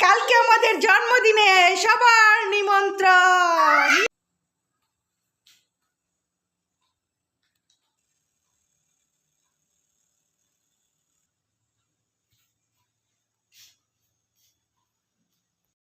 কালকে আমাদের জন্মদিনে সবার নিমন্ত্রণ।